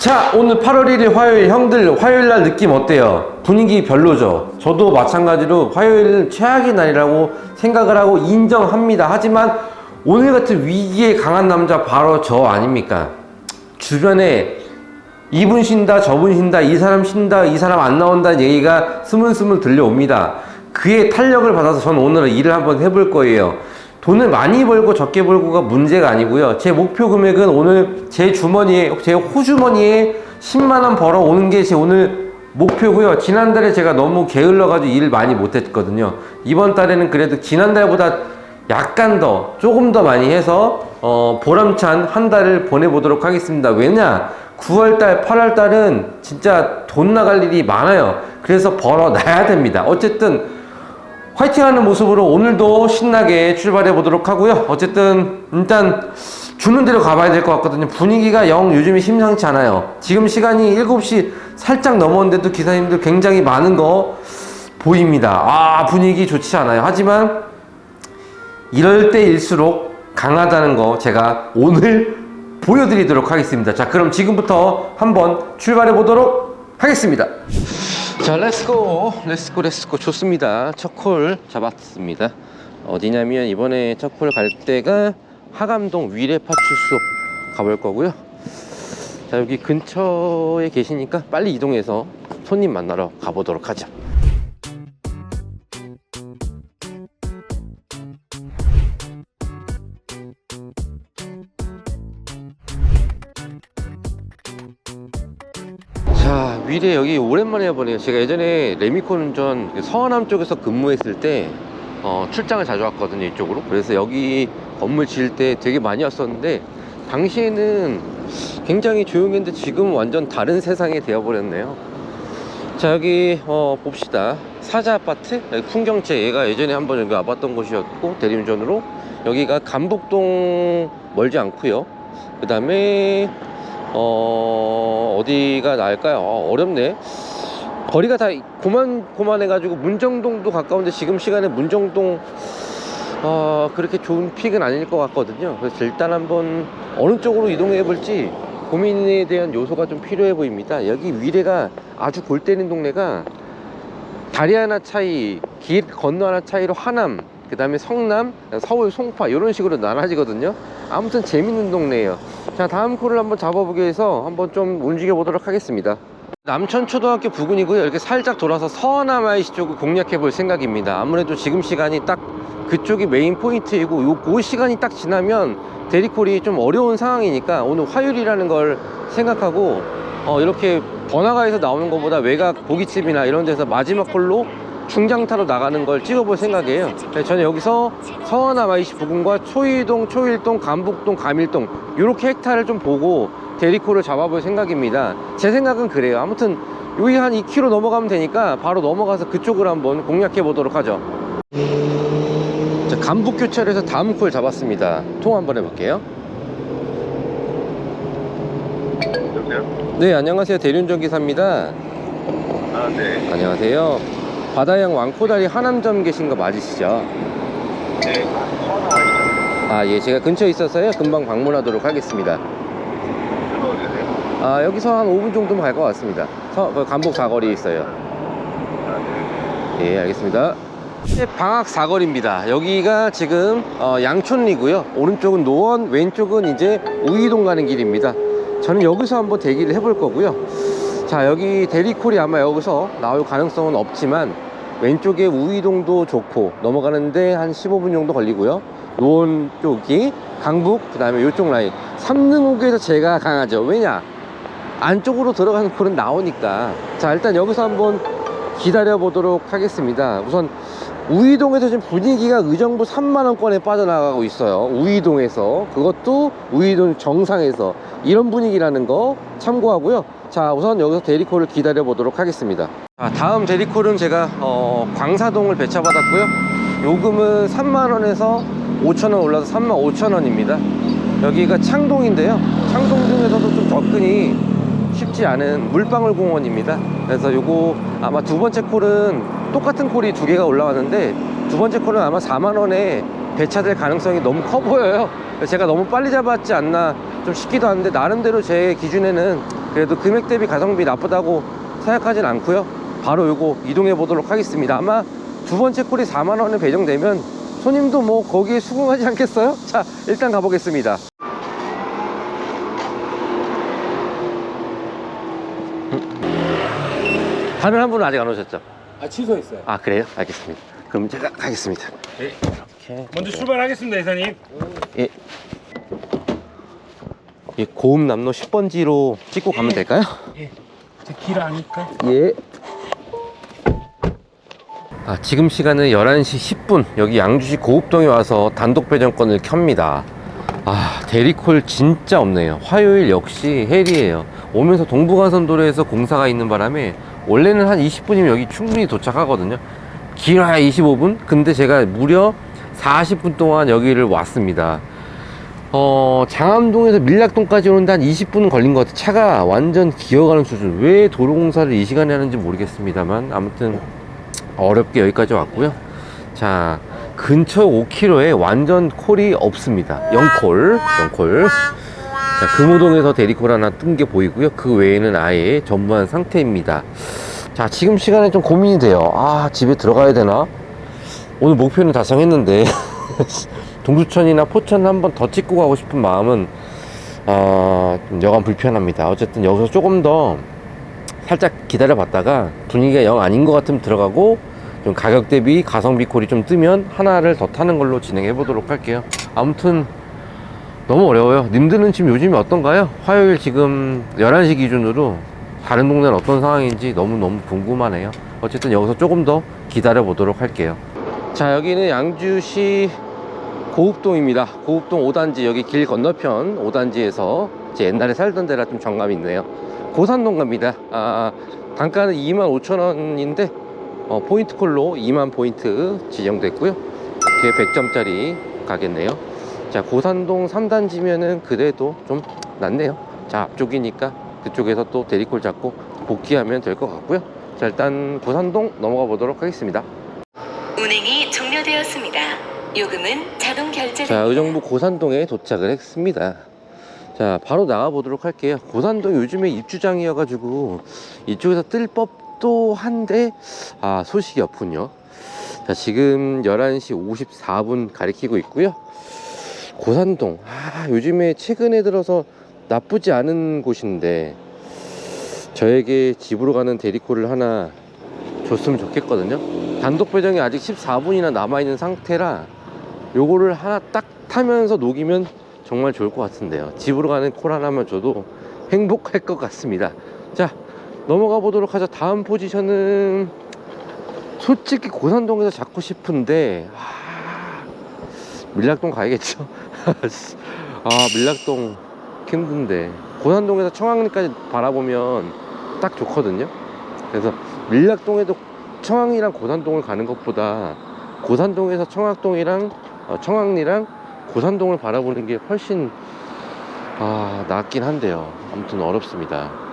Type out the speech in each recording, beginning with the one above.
자 오늘 8월 1일 화요일 형들 화요일날 느낌 어때요? 분위기 별로죠 저도 마찬가지로 화요일은 최악의 날이라고 생각을 하고 인정합니다 하지만 오늘 같은 위기에 강한 남자 바로 저 아닙니까? 주변에 이분 쉰다 저분 쉰다 이 사람 쉰다 이 사람 안 나온다는 얘기가 스물스물 들려옵니다 그의 탄력을 받아서 저는 오늘 일을 한번 해볼 거예요 돈을 많이 벌고 적게 벌고가 문제가 아니고요 제 목표 금액은 오늘 제 주머니에 제 호주머니에 10만원 벌어 오는 게 제 오늘 목표고요 지난달에 제가 너무 게을러 가지고 일을 많이 못했거든요 이번 달에는 그래도 지난달보다 약간 더 조금 더 많이 해서 어, 보람찬 한 달을 보내보도록 하겠습니다. 왜냐? 9월달, 8월달은 진짜 돈 나갈 일이 많아요. 그래서 벌어놔야 됩니다. 어쨌든 화이팅하는 모습으로 오늘도 신나게 출발해 보도록 하고요. 어쨌든 일단 주는 대로 가봐야 될 것 같거든요. 분위기가 영 요즘에 심상치 않아요. 지금 시간이 7시 살짝 넘었는데도 기사님들 굉장히 많은 거 보입니다. 아 분위기 좋지 않아요. 하지만 이럴 때일수록 강하다는 거 제가 오늘 보여드리도록 하겠습니다. 자, 그럼 지금부터 한번 출발해 보도록 하겠습니다. 자, 렛츠고, 렛츠고, 렛츠고. 좋습니다. 첫 콜 잡았습니다. 어디냐면 이번에 첫 콜 갈 때가 하감동 위례파출소 가볼 거고요. 자, 여기 근처에 계시니까 빨리 이동해서 손님 만나러 가보도록 하죠. 자 위례 여기 오랜만에 와보네요. 제가 예전에 레미콘 운전 그 서하남 쪽에서 근무했을 때 어, 출장을 자주 왔거든요 이쪽으로. 그래서 여기 건물 지을 때 되게 많이 왔었는데 당시에는 굉장히 조용했는데 지금 완전 다른 세상이 되어버렸네요. 자 여기 어, 봅시다. 사자 아파트? 풍경채. 얘가 예전에 한번 여기 와봤던 곳이었고 대리운전으로. 여기가 감북동 멀지 않고요. 그 다음에 어 어디가 나을까요? 어, 어렵네. 거리가 다 고만 고만해가지고 문정동도 가까운데 지금 시간에 문정동 어 그렇게 좋은 픽은 아닐 것 같거든요. 그래서 일단 한번 어느 쪽으로 이동해 볼지 고민에 대한 요소가 좀 필요해 보입니다. 여기 위례가 아주 골 때리는 동네가 다리 하나 차이, 길 건너 하나 차이로 하남, 그 다음에 성남, 서울, 송파 이런 식으로 나눠지거든요. 아무튼 재밌는 동네예요. 자 다음 콜을 한번 잡아보기 위해서 한번 좀 움직여 보도록 하겠습니다. 남천초등학교 부근이고요. 이렇게 살짝 돌아서 서하남 IC 쪽을 공략해 볼 생각입니다. 아무래도 지금 시간이 딱 그쪽이 메인 포인트이고 요, 그 시간이 딱 지나면 대리콜이 좀 어려운 상황이니까 오늘 화요일이라는 걸 생각하고 어, 이렇게 번화가에서 나오는 것보다 외곽 고깃집이나 이런 데서 마지막 콜로 중장타로 나가는 걸 찍어볼 생각이에요. 네, 저는 여기서 서하남 IC 부근과 초이동, 초일동, 감북동, 감일동 이렇게 헥타를 좀 보고 대리콜을 잡아볼 생각입니다. 제 생각은 그래요. 아무튼 여기 한 2km 넘어가면 되니까 바로 넘어가서 그쪽으로 한번 공략해 보도록 하죠. 자, 감북교차로에서 다음 콜 잡았습니다. 통화 한번 해볼게요. 여보세요? 네, 안녕하세요. 대륜전 기사입니다. 아, 네. 안녕하세요. 바다양 왕코다리 하남점 계신 거 맞으시죠? 네. 아, 예, 제가 근처에 있어서요. 금방 방문하도록 하겠습니다. 아, 여기서 한 5분 정도면 갈 것 같습니다. 서, 그 감북 사거리에 있어요. 예, 알겠습니다. 네, 방학 사거리입니다. 여기가 지금 어, 양촌리고요. 오른쪽은 노원, 왼쪽은 이제 우이동 가는 길입니다. 저는 여기서 한번 대기를 해볼 거고요. 자, 여기 대리콜이 아마 여기서 나올 가능성은 없지만 왼쪽에 우이동도 좋고 넘어가는데 한 15분 정도 걸리고요. 노원 쪽이 강북, 그 다음에 이쪽 라인. 삼능호에서 제가 강하죠. 왜냐? 안쪽으로 들어가는 콜은 나오니까. 자, 일단 여기서 한번 기다려 보도록 하겠습니다. 우선 우이동에서 지금 분위기가 의정부 3만원권에 빠져나가고 있어요. 우이동에서. 그것도 우이동 정상에서. 이런 분위기라는 거 참고하고요. 자, 우선 여기서 대리콜을 기다려 보도록 하겠습니다. 자, 다음 대리콜은 제가 어, 광사동을 배차 받았고요. 요금은 3만원에서 5천원 올라서 3만 5천원입니다. 여기가 창동인데요. 창동 중에서도 좀 접근이 쉽지 않은 물방울 공원입니다. 그래서 요거 아마 두 번째 콜은 똑같은 콜이 두 개가 올라왔는데 두 번째 콜은 아마 4만 원에 배차될 가능성이 너무 커 보여요. 제가 너무 빨리 잡았지 않나 좀 싶기도 한데 나름대로 제 기준에는 그래도 금액 대비 가성비 나쁘다고 생각하진 않고요 바로 요거 이동해 보도록 하겠습니다 아마 두 번째 콜이 4만원에 배정되면 손님도 뭐 거기에 수긍하지 않겠어요? 자 일단 가보겠습니다 다른 한 분은 아직 안 오셨죠? 아 취소했어요. 아 그래요? 알겠습니다 그럼 제가 가겠습니다 네. 이렇게 먼저 출발하겠습니다, 이사님. 예. 이 고음 남로 10번지로 찍고 가면 될까요? 제길 아니까. 예. 아, 지금 시간은 11시 10분. 여기 양주시 고읍동에 와서 단독 배정권을 켭니다. 아, 대리콜 진짜 없네요. 화요일 역시 헬이에요. 오면서 동부간선도로에서 공사가 있는 바람에 원래는 한 20분이면 여기 충분히 도착하거든요. 길어야 25분? 근데 제가 무려 40분 동안 여기를 왔습니다. 어, 장암동에서 밀락동까지 오는데 한 20분은 걸린 것 같아요. 차가 완전 기어가는 수준. 왜 도로공사를 이 시간에 하는지 모르겠습니다만, 아무튼 어렵게 여기까지 왔고요. 자, 근처 5km에 완전 콜이 없습니다. 0콜, 0콜. 자, 금호동에서 대리콜 하나 뜬 게 보이고요. 그 외에는 아예 전무한 상태입니다. 자, 지금 시간에 좀 고민이 돼요. 아, 집에 들어가야 되나? 오늘 목표는 달성했는데 동두천이나 포천 한번 더 찍고 가고 싶은 마음은 아, 좀 여간 불편합니다. 어쨌든 여기서 조금 더 살짝 기다려 봤다가 분위기가 영 아닌 것 같으면 들어가고 좀 가격 대비 가성비 콜이 좀 뜨면 하나를 더 타는 걸로 진행해 보도록 할게요. 아무튼 너무 어려워요. 님들은 지금 요즘이 어떤가요? 화요일 지금 11시 기준으로 다른 동네는 어떤 상황인지 너무너무 궁금하네요. 어쨌든 여기서 조금 더 기다려 보도록 할게요. 자, 여기는 양주시 고읍동입니다. 고읍동 5단지 여기 길 건너편 5단지에서 제 옛날에 살던 데라 좀 정감이 있네요. 고산동 갑니다. 아, 단가는 25,000원인데 어, 포인트 콜로 2만 포인트 지정됐고요. 이게 100점짜리 가겠네요. 자, 고산동 3단지면은 그래도 좀 낫네요. 자, 앞쪽이니까 그쪽에서 또 대리콜 잡고 복귀하면 될 것 같고요. 자, 일단 고산동 넘어가 보도록 하겠습니다. 운행이 종료되었습니다. 요금은 자동 결제. 자, 의정부 고산동에 도착을 했습니다. 자, 바로 나가 보도록 할게요. 고산동 요즘에 입주장이어가지고 이쪽에서 뜰 법도 한데, 아, 소식이 없군요. 자, 지금 11시 54분 가리키고 있고요. 고산동, 아, 요즘에 최근에 들어서 나쁘지 않은 곳인데, 저에게 집으로 가는 대리콜을 하나 줬으면 좋겠거든요. 단독 배정이 아직 14분이나 남아있는 상태라 요거를 하나 딱 타면서 녹이면 정말 좋을 것 같은데요. 집으로 가는 콜 하나만 줘도 행복할 것 같습니다. 자, 넘어가 보도록 하죠. 다음 포지션은 솔직히 고산동에서 잡고 싶은데 아, 밀락동 가야겠죠. 아, 밀락동 힘든데 고산동에서 청왕리까지 바라보면 딱 좋거든요. 그래서 밀락동에도 청왕리랑 고산동을 가는 것보다 고산동에서 청학동이랑 어, 청왕리랑 고산동을 바라보는 게 훨씬 아, 낫긴 한데요. 아무튼 어렵습니다.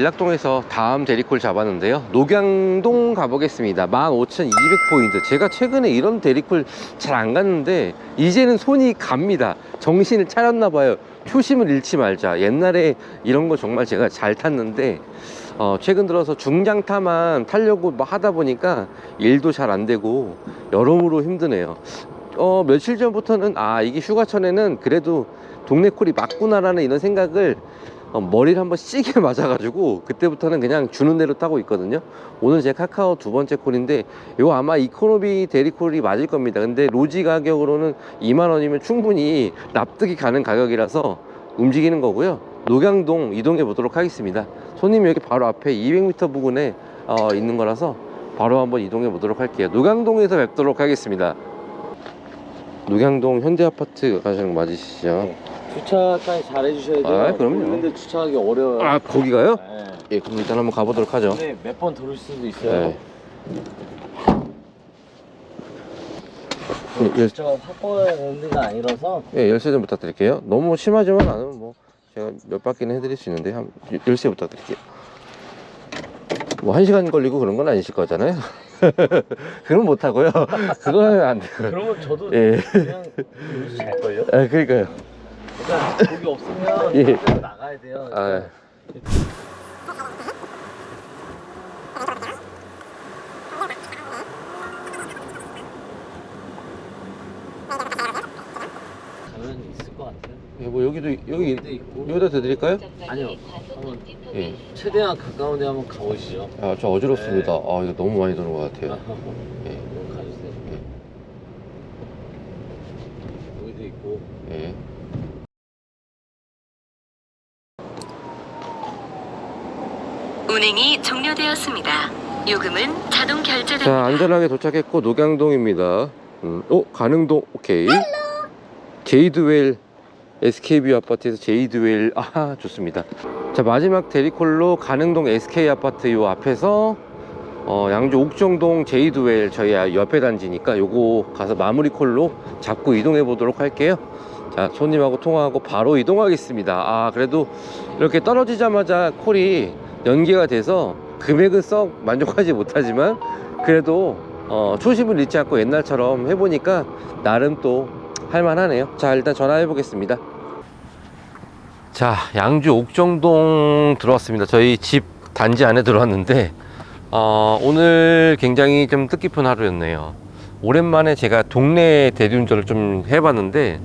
일락동에서 다음 대리콜 잡았는데요. 녹양동 가보겠습니다. 15,200포인트. 제가 최근에 이런 대리콜 잘 안 갔는데, 이제는 손이 갑니다. 정신을 차렸나 봐요. 초심을 잃지 말자. 옛날에 이런 거 정말 제가 잘 탔는데, 어, 최근 들어서 중장타만 타려고 막 하다 보니까 일도 잘 안 되고, 여러모로 힘드네요. 어, 며칠 전부터는, 아, 이게 휴가철에는 그래도 동네 콜이 맞구나라는 이런 생각을 어, 머리를 한번 시게 맞아가지고 그때부터는 그냥 주는 대로 타고 있거든요. 오늘 제 카카오 두 번째 콜인데 이거 아마 이코노미 대리콜이 맞을 겁니다. 근데 로지 가격으로는 2만원이면 충분히 납득이 가는 가격이라서 움직이는 거고요. 녹양동 이동해 보도록 하겠습니다. 손님이 여기 바로 앞에 200m 부근에 어, 있는 거라서 바로 한번 이동해 보도록 할게요. 녹양동에서 뵙도록 하겠습니다. 녹양동 현대아파트 가시는 거 맞으시죠? 주차까지 잘 해주셔야 돼요. 아, 그럼요. 보이는데 주차하기 어려워요. 아 거기가요? 네. 예 그럼 일단 한번 가보도록 하죠 근데 몇번 들을 수도 있어요. 네. 예, 예. 주차가 확보하는 데가 아니라서 예, 열쇠 좀 부탁드릴게요. 너무 심하지만 않으면 뭐 제가 몇 바퀴는 해드릴 수 있는데 한 열쇠 부탁드릴게요. 뭐 한 시간 걸리고 그런 건 아니실 거잖아요. 그건 못 하고요. 그건 안 돼요. 그러면 저도 예. 그냥 여기서 잘걸요? 아, 그러니까요. 그러니까 거기 없으면 예. 밖으로 나가야 돼요. 아, 가면 있을 것 같아요. 예, 뭐 여기도 여기 여기도 있고. 여기다 드릴까요? 아니요. 한번 예. 최대한 가까운 데 한번 가보시죠. 아, 저 어지럽습니다. 네. 아, 이거 너무 많이 드는 것 같아요. 예. 한번 가주세요. 여기도 있고. 예. 운행이 종료되었습니다. 요금은 자동 자, 결제됩니다. 안전하게 도착했고 녹양동입니다. 음, 어, 가능동 오케이. 제이드웰 SKB 아파트에서 제이드웰 아 좋습니다. 자 마지막 대리콜로 가능동 SK 아파트 요 앞에서 어, 양주 옥정동 제이드웰 저희 옆에 단지니까 요거 가서 마무리 콜로 잡고 이동해 보도록 할게요. 자 손님하고 통화하고 바로 이동하겠습니다. 아 그래도 이렇게 떨어지자마자 콜이 연계가 돼서 금액은 썩 만족하지 못하지만 그래도 어, 초심을 잃지 않고 옛날처럼 해보니까 나름 또 할만하네요. 자 일단 전화해 보겠습니다. 자 양주 옥정동 들어왔습니다. 저희 집 단지 안에 들어왔는데 어, 오늘 굉장히 좀 뜻깊은 하루였네요. 오랜만에 제가 동네 대리운전을 좀 해봤는데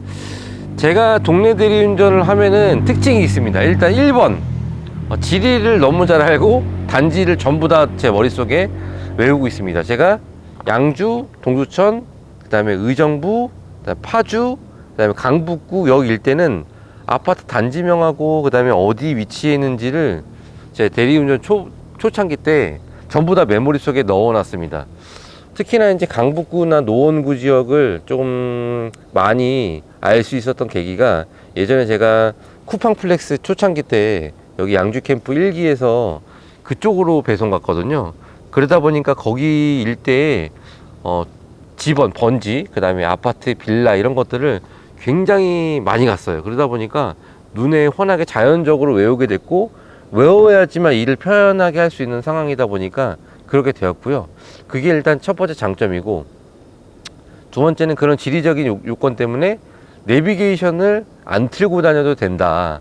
제가 동네 대리운전을 하면은 특징이 있습니다. 일단 1번 어, 지리를 너무 잘 알고 단지를 전부 다 제 머릿속에 외우고 있습니다. 제가 양주, 동두천, 그 다음에 의정부, 그다음에 파주, 그 다음에 강북구 여기 일대는 아파트 단지명하고 그 다음에 어디 위치해 있는지를 제 대리운전 초, 초창기 때 전부 다 메모리 속에 넣어놨습니다. 특히나 이제 강북구나 노원구 지역을 조금 많이 알 수 있었던 계기가 예전에 제가 쿠팡플렉스 초창기 때 여기 양주 캠프 1기에서 그쪽으로 배송 갔거든요. 그러다 보니까 거기 일대에 어, 집원, 번지, 그 다음에 아파트, 빌라 이런 것들을 굉장히 많이 갔어요. 그러다 보니까 눈에 환하게 자연적으로 외우게 됐고 외워야지만 일을 편하게 할 수 있는 상황이다 보니까 그렇게 되었고요. 그게 일단 첫 번째 장점이고 두 번째는 그런 지리적인 요- 요건 때문에 내비게이션을 안 틀고 다녀도 된다.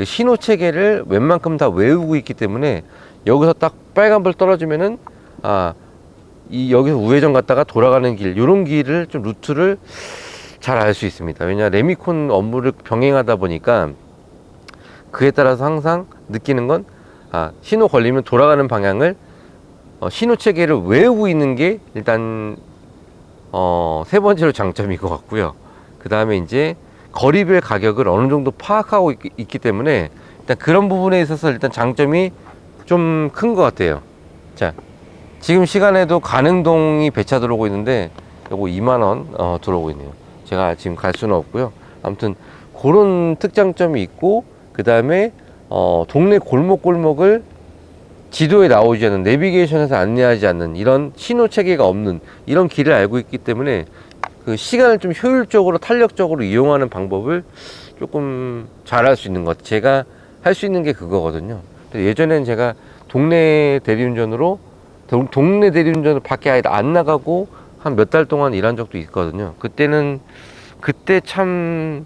그 신호 체계를 웬만큼 다 외우고 있기 때문에 여기서 딱 빨간불 떨어지면은 아, 이 여기서 우회전 갔다가 돌아가는 길, 요런 길을 좀 루트를 잘 알 수 있습니다. 왜냐 레미콘 업무를 병행하다 보니까 그에 따라서 항상 느끼는 건 아, 신호 걸리면 돌아가는 방향을 어, 신호 체계를 외우고 있는 게 일단 어, 세 번째로 장점인 것 같고요. 그 다음에 이제 거리별 가격을 어느 정도 파악하고 있, 있기 때문에 일단 그런 부분에 있어서 일단 장점이 좀 큰 것 같아요. 자, 지금 시간에도 가능동이 배차 들어오고 있는데 요거 2만 원 어, 들어오고 있네요. 제가 지금 갈 수는 없고요. 아무튼 그런 특장점이 있고 그 다음에 어, 동네 골목골목을 지도에 나오지 않는 내비게이션에서 안내하지 않는 이런 신호 체계가 없는 이런 길을 알고 있기 때문에 그 시간을 좀 효율적으로 탄력적으로 이용하는 방법을 조금 잘 할 수 있는 것. 제가 할 수 있는 게 그거거든요. 예전엔 제가 동네 대리운전으로 동- 동네 대리운전을 밖에 아예 안 나가고 한 몇 달 동안 일한 적도 있거든요. 그때는 그때 참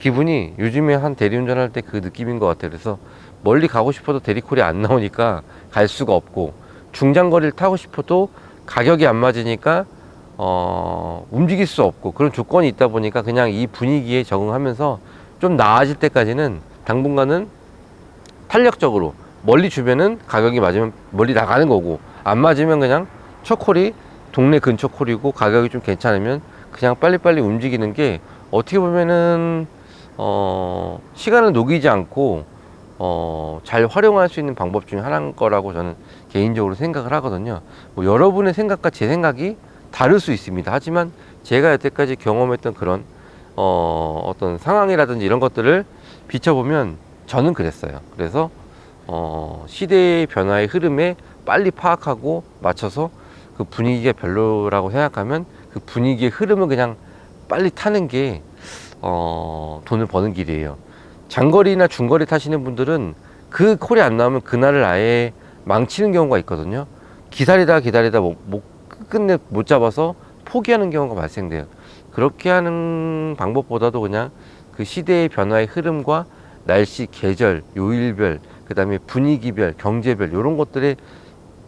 기분이 요즘에 한 대리운전 할 때 그 느낌인 것 같아요. 그래서 멀리 가고 싶어도 대리콜이 안 나오니까 갈 수가 없고 중장거리를 타고 싶어도 가격이 안 맞으니까 어, 움직일 수 없고 그런 조건이 있다 보니까 그냥 이 분위기에 적응하면서 좀 나아질 때까지는 당분간은 탄력적으로 멀리 주면은 가격이 맞으면 멀리 나가는 거고 안 맞으면 그냥 첫 콜이 동네 근처 콜이고 가격이 좀 괜찮으면 그냥 빨리빨리 움직이는 게 어떻게 보면은 어 시간을 녹이지 않고 어잘 활용할 수 있는 방법 중에 하나인 거라고 저는 개인적으로 생각을 하거든요. 뭐 여러분의 생각과 제 생각이 다를 수 있습니다. 하지만 제가 여태까지 경험했던 그런 어 어떤 상황이라든지 이런 것들을 비춰보면 저는 그랬어요. 그래서 어 시대의 변화의 흐름에 빨리 파악하고 맞춰서 그 분위기가 별로라고 생각하면 그 분위기의 흐름을 그냥 빨리 타는 게 어, 돈을 버는 길이에요. 장거리나 중거리 타시는 분들은 그 콜이 안 나오면 그날을 아예 망치는 경우가 있거든요. 기다리다 기다리다 못, 못 끝내 못 잡아서 포기하는 경우가 발생돼요. 그렇게 하는 방법보다도 그냥 그 시대의 변화의 흐름과 날씨, 계절, 요일별, 그 다음에 분위기별, 경제별 이런 것들의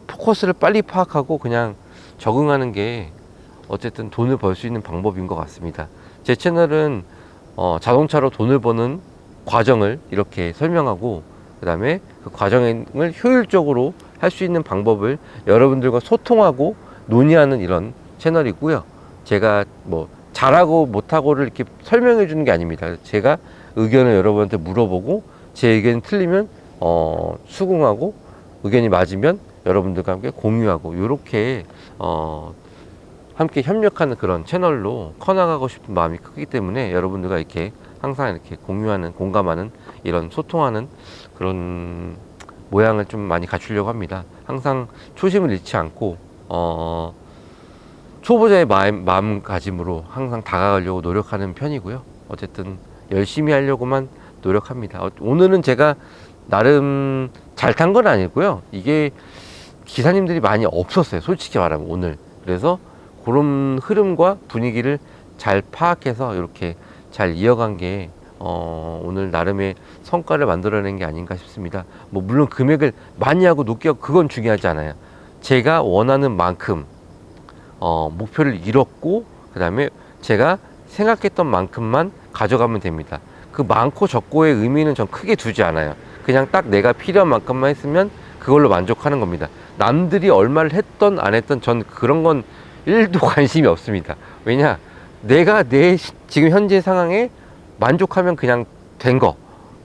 포커스를 빨리 파악하고 그냥 적응하는 게 어쨌든 돈을 벌 수 있는 방법인 것 같습니다. 제 채널은 어, 자동차로 돈을 버는 과정을 이렇게 설명하고 그 다음에 그 과정을 효율적으로 할 수 있는 방법을 여러분들과 소통하고 논의하는 이런 채널이고요. 제가 뭐 잘하고 못하고를 이렇게 설명해 주는 게 아닙니다. 제가 의견을 여러분한테 물어보고 제 의견이 틀리면 어, 수긍하고 의견이 맞으면 여러분들과 함께 공유하고 이렇게 어, 함께 협력하는 그런 채널로 커나가고 싶은 마음이 크기 때문에 여러분들과 이렇게 항상 이렇게 공유하는 공감하는 이런 소통하는 그런 모양을 좀 많이 갖추려고 합니다. 항상 초심을 잃지 않고 어, 초보자의 마음, 마음가짐으로 항상 다가가려고 노력하는 편이고요. 어쨌든 열심히 하려고만 노력합니다. 어, 오늘은 제가 나름 잘 탄 건 아니고요. 이게 기사님들이 많이 없었어요. 솔직히 말하면 오늘. 그래서 그런 흐름과 분위기를 잘 파악해서 이렇게 잘 이어간 게 어, 오늘 나름의 성과를 만들어낸 게 아닌가 싶습니다. 뭐 물론 금액을 많이 하고 높게 하고 그건 중요하지 않아요. 제가 원하는 만큼 어, 목표를 이뤘고 그 다음에 제가 생각했던 만큼만 가져가면 됩니다. 그 많고 적고의 의미는 전 크게 두지 않아요. 그냥 딱 내가 필요한 만큼만 했으면 그걸로 만족하는 겁니다. 남들이 얼마를 했던 안 했던 전 그런 건 1도 관심이 없습니다. 왜냐? 내가 내 시- 지금 현재 상황에 만족하면 그냥 된 거.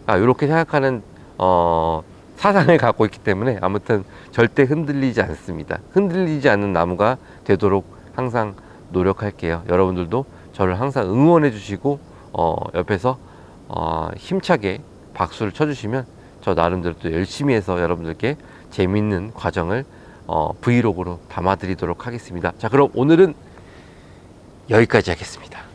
아, 이렇게 생각하는, 어, 사상을 갖고 있기 때문에 아무튼 절대 흔들리지 않습니다. 흔들리지 않는 나무가 되도록 항상 노력할게요. 여러분들도 저를 항상 응원해 주시고, 어, 옆에서, 어, 힘차게 박수를 쳐주시면 저 나름대로 또 열심히 해서 여러분들께 재밌는 과정을 어, 브이로그로 담아드리도록 하겠습니다. 자, 그럼 오늘은 여기까지 하겠습니다.